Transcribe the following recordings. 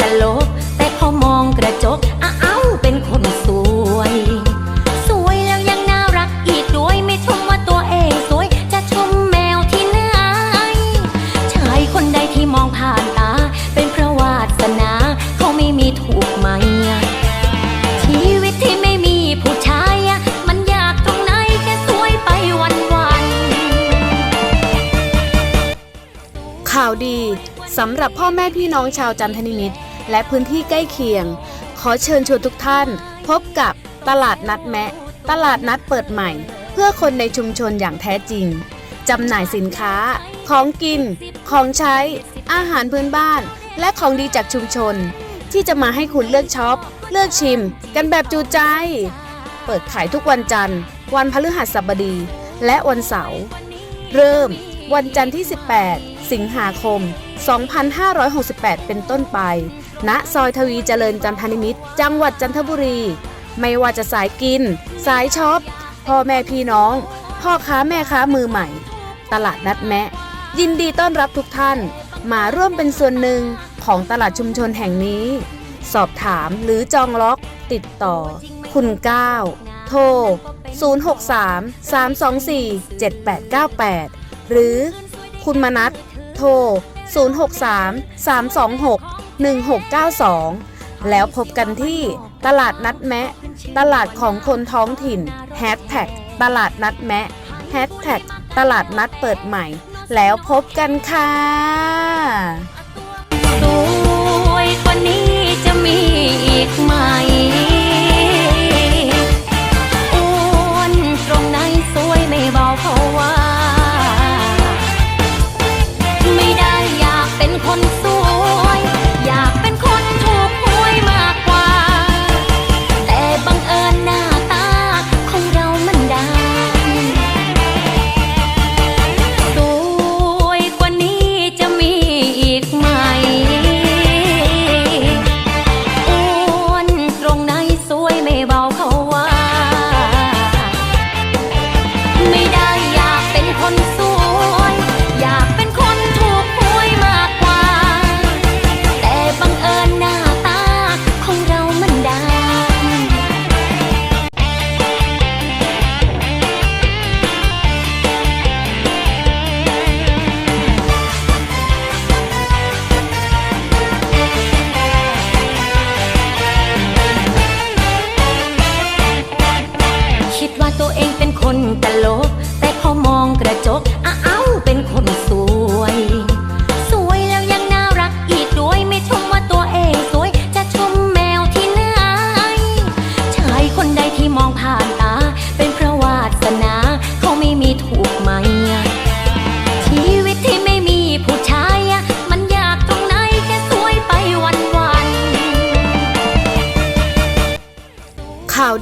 ตลก แต่พอมองกระจก สำหรับพ่อแม่พี่น้องชาวจันทนิมิตและพื้นที่ใกล้เคียง ขอเชิญชวนทุกท่าน พบกับตลาดนัดแมะ ตลาดนัดเปิดใหม่ เพื่อคนในชุมชนอย่างแท้จริงจำหน่ายสินค้า ของกิน ของใช้ อาหารพื้นบ้าน และของดีจากชุมชน ที่จะมาให้คุณเลือกช็อป เลือกชิม กันแบบจูใจ เปิดขายทุกวันจันทร์ วันพฤหัสบดี และวันเสาร์ เริ่มวันจันทร์ที่ 18 สิงหาคม 2568 เป็นต้นไป ณ ซอยทวีเจริญจันทนิมิตร จังหวัดจันทบุรี ไม่ว่าจะสายกิน สายช็อป พ่อแม่พี่น้อง พ่อค้าแม่ค้ามือใหม่ ตลาดนัดแมะ ยินดีต้อนรับทุกท่าน มาร่วมเป็นส่วนหนึ่งของตลาดชุมชนแห่งนี้ สอบถามหรือจองล็อก ติดต่อ คุณก้าวโทร 063 324 7898 หรือคุณมนัท ทร 063 326 1692 แล้วพบกันที่ตลาดนัดแมะ ตลาดของคนท้องถิ่นแฮชแท็กตลาดนัดแมะแฮชแท็กตลาดนัดเปิดใหม่ แล้วพบกันค่ะสวยกว่านี้จะมีอีกไหม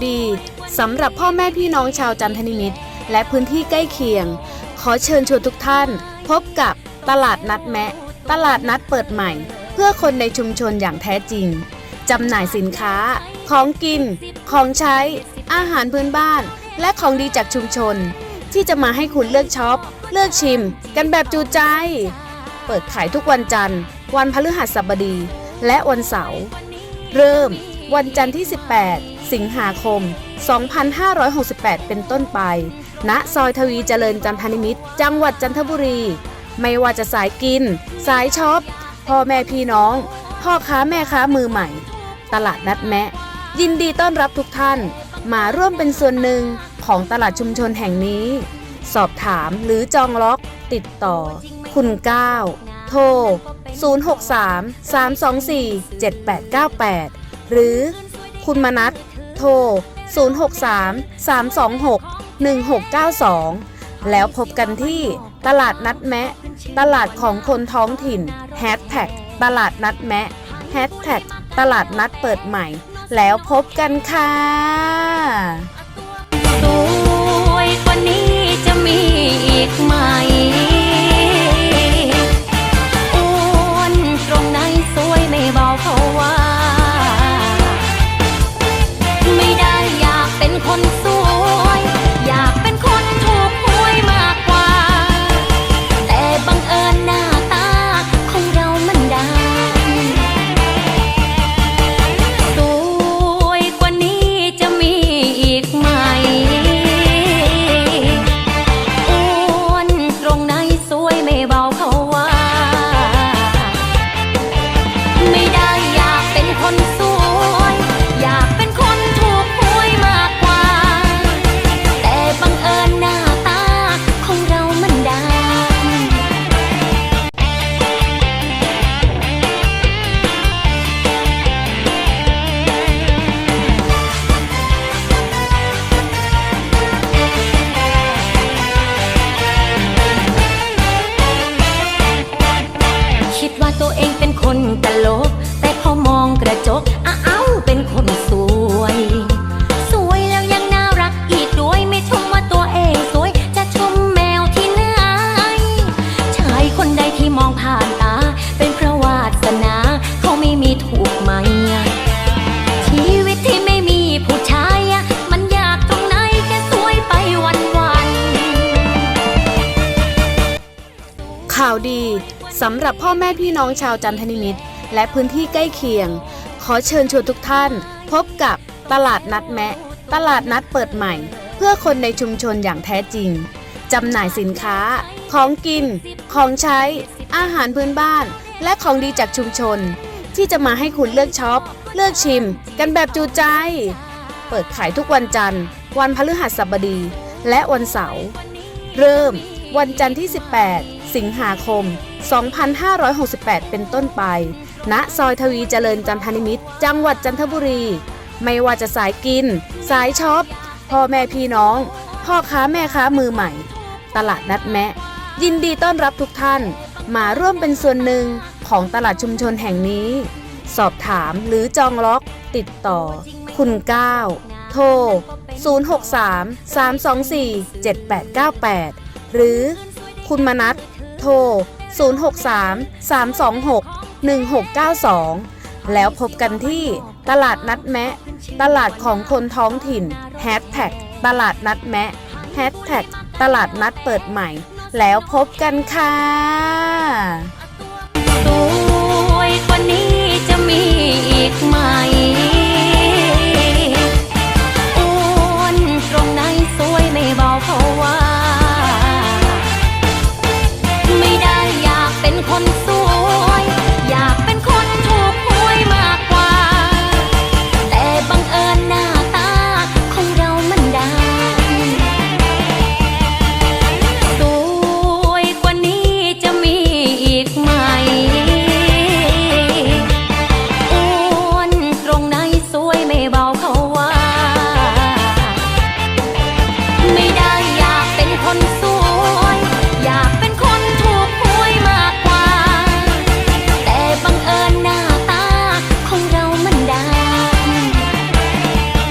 ดีสำหรับพ่อแม่พี่น้องชาวจันทนิมิตรและพื้นที่ใกล้เคียง ขอเชิญชวนทุกท่าน พบกับตลาดนัดแมะ ตลาดนัดเปิดใหม่ เพื่อคนในชุมชนอย่างแท้จริงจำหน่ายสินค้า ของกิน ของใช้ อาหารพื้นบ้าน และของดีจากชุมชน ที่จะมาให้คุณเลือกช็อป เลือกชิม กันแบบจูใจ เปิดขายทุกวันจันทร์ วันพฤหัสบดี และวันเสาร์ เริ่ม วันจันทร์ที่ 18 สิงหาคม 2568 เป็นต้นไป ณ ซอยทวีเจริญจันทนิมิตร จังหวัดจันทบุรี ไม่ว่าจะสายกิน สายช็อป พ่อแม่พี่น้อง พ่อค้าแม่ค้ามือใหม่ ตลาดนัดแมะ ยินดีต้อนรับทุกท่าน มาร่วมเป็นส่วนหนึ่งของตลาดชุมชนแห่งนี้ สอบถามหรือจองล็อกติดต่อ คุณก้าวโทร 063 324 7898 หรือคุณมนัท โทร 063 326 1692 แล้วพบกันที่ตลาดนัดแมะ ตลาดของคนท้องถิ่นแฮชแท็กตลาดนัดแมะแฮชแท็กตลาดนัดเปิดใหม่ แล้วพบกันค่ะสวยกว่านี้จะมีอีกไหม ข่าวดีสำหรับพ่อแม่พี่น้องชาวจันทนิมิตรและพื้นที่ใกล้เคียง ขอเชิญชวนทุกท่าน พบกับตลาดนัดแมะ ตลาดนัดเปิดใหม่ เพื่อคนในชุมชนอย่างแท้จริงจำหน่ายสินค้า ของกิน ของใช้ อาหารพื้นบ้าน และของดีจากชุมชน ที่จะมาให้คุณเลือกช็อป เลือกชิม กันแบบจูใจ เปิดขายทุกวันจันทร์ วันพฤหัสบดี และวันเสาร์ เริ่ม วันจันทร์ที่ 18 สิงหาคม 2568 เป็นต้นไป ณ ซอยทวีเจริญจันทนิมิตจังหวัดจันทบุรี ไม่ว่าจะสายกิน สายช็อป พ่อแม่พี่น้อง พ่อค้าแม่ค้ามือใหม่ ตลาดนัดแมะ ยินดีต้อนรับทุกท่าน มาร่วมเป็นส่วนหนึ่งของตลาดชุมชนแห่งนี้ สอบถามหรือจองล็อกติดต่อ คุณก้าวโทร063 324 7898 หรือคุณมนัทโทร 063 326 1692 แล้วพบกันที่ตลาดนัดแมะ ตลาดของคนท้องถิ่นแฮแท็กตลาดนัดแมะแฮแท็กตลาดนัดเปิดใหม่ แล้วพบกันค่ะตัวนี้จะมี